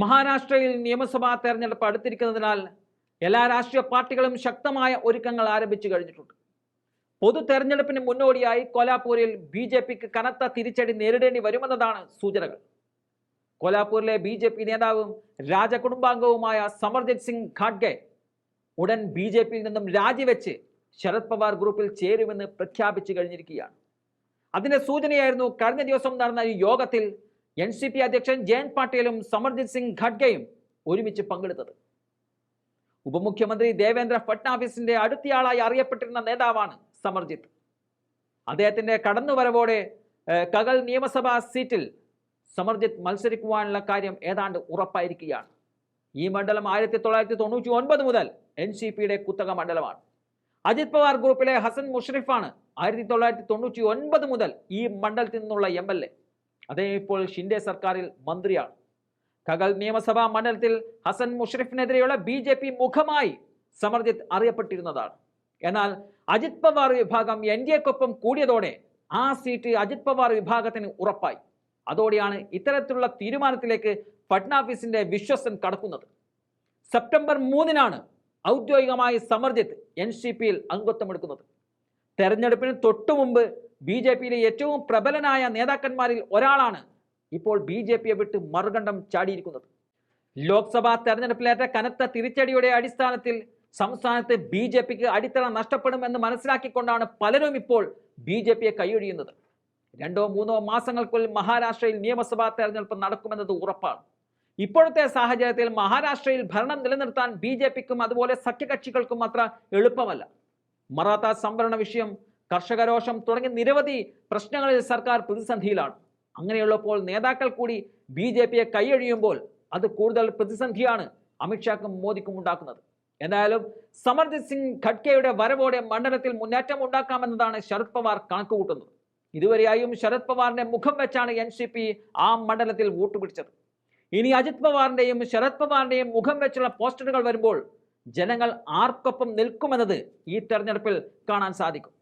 മഹാരാഷ്ട്രയിൽ നിയമസഭാ തെരഞ്ഞെടുപ്പ് അടുത്തിരിക്കുന്നതിനാൽ എല്ലാ രാഷ്ട്രീയ പാർട്ടികളും ശക്തമായ ഒരുക്കങ്ങൾ ആരംഭിച്ചു കഴിഞ്ഞിട്ടുണ്ട്. പൊതു തെരഞ്ഞെടുപ്പിന് മുന്നോടിയായി കോലാപൂരിൽ ബി ജെ പിക്ക് കനത്ത തിരിച്ചടി നേരിടേണ്ടി വരുമെന്നതാണ് സൂചനകൾ. കോലാപൂരിലെ ബി ജെ പി നേതാവും രാജകുടുംബാംഗവുമായ സമർജിത് സിംഗ് ഖാഡ്ഗെ ഉടൻ ബി ജെ പിയിൽ നിന്നും രാജിവെച്ച് ശരത് പവാർ ഗ്രൂപ്പിൽ ചേരുമെന്ന് പ്രഖ്യാപിച്ചു കഴിഞ്ഞിരിക്കുകയാണ്. അതിന്റെ സൂചനയായിരുന്നു കഴിഞ്ഞ ദിവസം നടന്ന യോഗത്തിൽ എൻ സി പി അധ്യക്ഷൻ ജയന്ത് പാട്ടീലും സമർജിത് സിംഗ് ഖഡ്ഗയും ഒരുമിച്ച് പങ്കെടുത്തത്. ഉപമുഖ്യമന്ത്രി ദേവേന്ദ്ര ഫട്നാവിസിന്റെ അടുത്തയാളായി അറിയപ്പെട്ടിരുന്ന നേതാവാണ് സമർജിത്ത്. അദ്ദേഹത്തിന്റെ കടന്നുവരവോടെ കഗൽ നിയമസഭാ സീറ്റിൽ സമർജിത്ത് മത്സരിക്കുവാനുള്ള കാര്യം ഏതാണ്ട് ഉറപ്പായിരിക്കുകയാണ്. ഈ മണ്ഡലം ആയിരത്തി തൊള്ളായിരത്തി തൊണ്ണൂറ്റി ഒൻപത് മുതൽ എൻ സി പിയുടെ കുത്തക മണ്ഡലമാണ്. അജിത് പവാർ ഗ്രൂപ്പിലെ ഹസൻ മുഷറിഫാണ് ആയിരത്തി തൊള്ളായിരത്തി തൊണ്ണൂറ്റി ഒൻപത് മുതൽ ഈ മണ്ഡലത്തിൽ നിന്നുള്ള എം എൽ എ. അദ്ദേഹം ഇപ്പോൾ ഷിൻഡെ സർക്കാരിൽ മന്ത്രിയാണ്. കഗൽ നിയമസഭാ മണ്ഡലത്തിൽ ഹസൻ മുഷറിഫിനെതിരെയുള്ള ബി ജെ പി മുഖമായി സമർജിത്ത് അറിയപ്പെട്ടിരുന്നതാണ്. എന്നാൽ അജിത് പവാർ വിഭാഗം എൻ ഡി എക്കൊപ്പം കൂടിയതോടെ ആ സീറ്റ് അജിത് പവാർ വിഭാഗത്തിന് ഉറപ്പായി. അതോടെയാണ് ഇത്തരത്തിലുള്ള തീരുമാനത്തിലേക്ക് ഫഡ്നാഫീസിന്റെ വിശ്വസൻ കടക്കുന്നത്. സെപ്റ്റംബർ മൂന്നിനാണ് ഔദ്യോഗികമായി സമർജിത്ത് എൻ സി പിയിൽ അംഗത്വമെടുക്കുന്നത്. തെരഞ്ഞെടുപ്പിന് തൊട്ടു മുമ്പ് ബി ജെ പിയിലെ ഏറ്റവും പ്രബലനായ നേതാക്കന്മാരിൽ ഒരാളാണ് ഇപ്പോൾ ബി ജെ പിയെ വിട്ട് മറുകണ്ഠം ചാടിയിരിക്കുന്നത്. ലോക്സഭാ തെരഞ്ഞെടുപ്പിലേറ്റ കനത്ത തിരിച്ചടിയുടെ അടിസ്ഥാനത്തിൽ സംസ്ഥാനത്ത് ബി ജെ പിക്ക് അടിത്തറ നഷ്ടപ്പെടുമെന്ന് മനസ്സിലാക്കിക്കൊണ്ടാണ് പലരും ഇപ്പോൾ ബി ജെ പിയെ കൈയൊഴിയുന്നത്. രണ്ടോ മൂന്നോ മാസങ്ങൾക്കുള്ളിൽ മഹാരാഷ്ട്രയിൽ നിയമസഭാ തെരഞ്ഞെടുപ്പ് നടക്കുമെന്നത് ഉറപ്പാണ്. ഇപ്പോഴത്തെ സാഹചര്യത്തിൽ മഹാരാഷ്ട്രയിൽ ഭരണം നിലനിർത്താൻ ബി ജെ പിക്കും അതുപോലെ സഖ്യകക്ഷികൾക്കും അത്ര എളുപ്പമല്ല. മറാത്ത സംവരണ വിഷയം കർഷകരോഷം തുടങ്ങി നിരവധി പ്രശ്നങ്ങളിൽ സർക്കാർ പ്രതിസന്ധിയിലാണ്. അങ്ങനെയുള്ളപ്പോൾ നേതാക്കൾ കൂടി ബി ജെ പിയെ കൈയഴിയുമ്പോൾ അത് കൂടുതൽ പ്രതിസന്ധിയാണ് അമിത്ഷാക്കും മോദിക്കും ഉണ്ടാക്കുന്നത്. എന്തായാലും സമർജിത് സിംഗ് ഖഡ്കെയുടെ വരവോടെ മണ്ഡലത്തിൽ മുന്നേറ്റം ഉണ്ടാക്കാമെന്നതാണ് ശരത് പവാർ കണക്കുകൂട്ടുന്നത്. ഇതുവരെയായും ശരത് പവാറിന്റെ മുഖം വെച്ചാണ് എൻ സി പി ആ മണ്ഡലത്തിൽ വോട്ട് പിടിച്ചത്. ഇനി അജിത് പവാറിന്റെയും ശരത് പവാറിന്റെയും മുഖം വെച്ചുള്ള പോസ്റ്ററുകൾ വരുമ്പോൾ ജനങ്ങൾ ആർക്കൊപ്പം നിൽക്കുമെന്നത് ഈ തെരഞ്ഞെടുപ്പിൽ കാണാൻ സാധിക്കും.